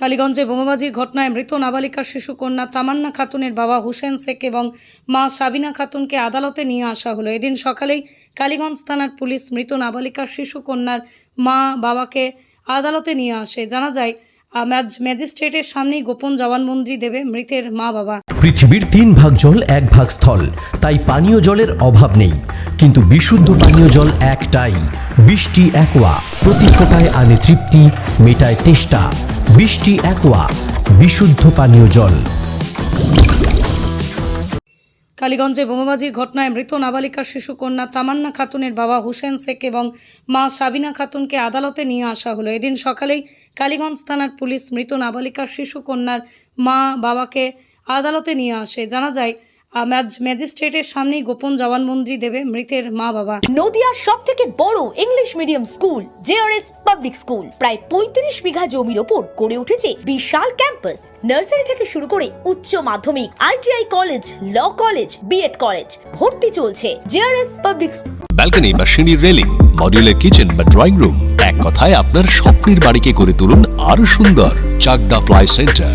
কালীগঞ্জে বোমাবাজির ঘটনায় মৃত নাবালিকা শিশু কন্যা তামান্না খাতুনের বাবা হুসেন শেখ এবং মা সাবিনা খাতুনকে আদালতে নিয়ে আসা হলো। এদিন সকালেই কালীগঞ্জ থানার পুলিশ মৃত নাবালিকা শিশু কন্যার মা বাবাকে আদালতে নিয়ে আসে। জানা যায় ম্যাজিস্ট্রেটের সামনেই গোপন জবানবন্দি দেবে মৃতের মা বাবা। পৃথিবীর তিন ভাগ জল এক ভাগ স্থল, তাই পানীয় জলের অভাব নেই। কিন্তু বিশুদ্ধ পানীয় জল একটাই। বৃষ্টি একোয়া, প্রতি ফোটায় আনে তৃপ্তি, মেটায় তেষ্টা। বৃষ্টি একোয়া, বিশুদ্ধ পানীয় জল। কালীগঞ্জে বোমাবাজির ঘটনায় মৃত নাবালিকা শিশু কন্যা তামান্না খাতুনের বাবা হুসেন শেখ এবং মা সাবিনা খাতুনকে আদালতে নিয়ে আসা হলো। এদিন সকালেই কালীগঞ্জ থানার পুলিশ মৃত নাবালিকা শিশু কন্যার মা বাবাকে আদালতে নিয়ে আসে। জানা যায় ম্যাজিস্ট্রেটের সামনেই গোপন জবানবন্দি দেবে মৃতের মা বাবা। নদিয়ার সব থেকে বড় English medium school JRS public school প্রায় পঁয়ত্রিশ বিঘা জমির ওপর গড়ে উঠেছে বিশাল ক্যাম্পাস নার্সারি থেকে শুরু করে উচ্চ মাধ্যমিক ITI college law college B Ed college ভর্তি চলছে জেআরএস পাবলিক ব্যালকনি বা সিঁড়ির রেলিং মডিউলার কিচেন বা ড্রয়িং রুম এক কথায় আপনার স্বপ্নের বাড়িকে করে তুলুন আরও সুন্দর। Chakdah ply centre